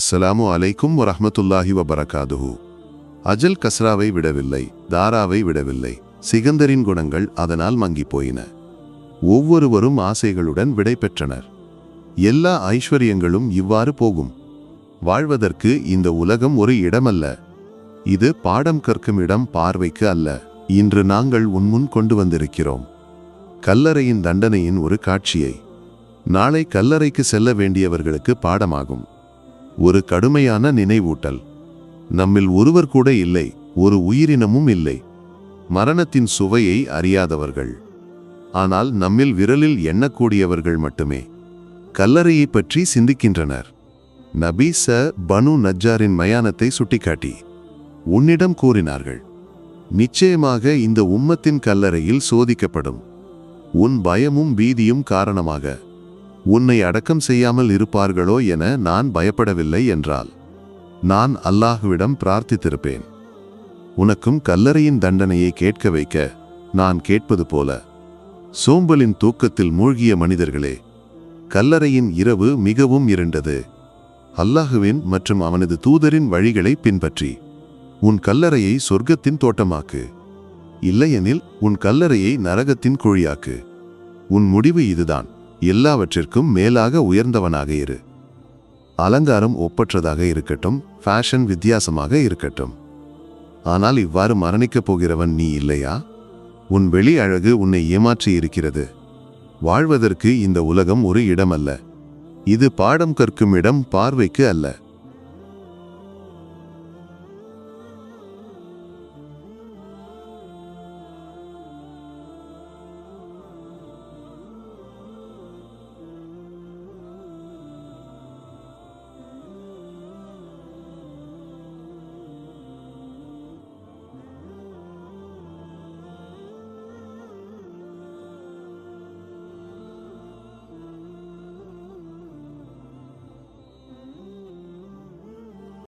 அஸ்ஸலாமு அலைக்கும் வரஹ்மத்துல்லாஹி வபரகாதுஹு. அஜல் கஸ்ராவை விடவில்லை தாராவை விடவில்லை சிகந்தரின் குணங்கள் அதனால் மங்கிப் போயின ஒவ்வொருவரும் ஆசைகளுடன் விடை பெற்றனர். எல்லா ஐஸ்வர்யங்களும் இவ்வாறு போகும். வாழ்வதற்கு இந்த உலகம் ஒரு இடமல்ல. இது பாடம் கற்கும் இடம் பார்வைக்கு அல்ல. இன்று நாங்கள் உன்முன் கொண்டு வந்திருக்கிறோம். கல்லறையின் தண்டனையின் ஒரு காட்சியை. நாளை கல்லறைக்கு செல்ல வேண்டியவர்களுக்கு பாடமாகும். ஒரு கடுமையான நினைவூட்டல். நம்மில் ஒருவர் கூட இல்லை ஒரு உயிரினமும் இல்லை. மரணத்தின் சுவையை அறியாதவர்கள். ஆனால் நம்மில் விரலில் எண்ணக்கூடியவர்கள் மட்டுமே. கல்லறையைப் பற்றி சிந்திக்கின்றனர். நபி ச பனு நஜ்ஜாரின் மயானத்தை சுட்டிக்காட்டி உன்னிடம் கூறினார்கள் நிச்சயமாக இந்த உம்மத்தின் கல்லறையில் சோதிக்கப்படும். உன் பயமும் பீதியும் காரணமாக உன்னை அடக்கம் செய்யாமல் இருப்பார்களோ என நான் பயப்படவில்லை என்றால் நான் அல்லாஹுவிடம் பிரார்த்தித்திருப்பேன். உனக்கும் கல்லறையின் தண்டனையை கேட்க வைக்க நான் கேட்பது போல. சோம்பலின் தூக்கத்தில் மூழ்கிய மனிதர்களே கல்லறையின் இரவு மிகவும் இருண்டது. அல்லாஹுவின் மற்றும் அவனது தூதரின் வழிகளை பின்பற்றி. உன் கல்லறையை சொர்க்கத்தின் தோட்டமாக்கு. இல்லையெனில் உன் கல்லறையை நரகத்தின் குழியாக்கு. உன் முடிவு இதுதான். எல்லாவற்றிற்கும் மேலாக உயர்ந்தவனாக இரு. அலங்காரம் ஒப்பற்றதாக இருக்கட்டும் ஃபேஷன் வித்தியாசமாக இருக்கட்டும். ஆனால் இவ்வாறு மரணிக்கப் போகிறவன் நீ இல்லையா? உன் வெளி அழகு உன்னை ஏமாற்றி இருக்கிறது. வாழ்வதற்கு இந்த உலகம் ஒரு இடமல்ல. இது பாடம் கற்கும் இடம் பார்வைக்கு அல்ல.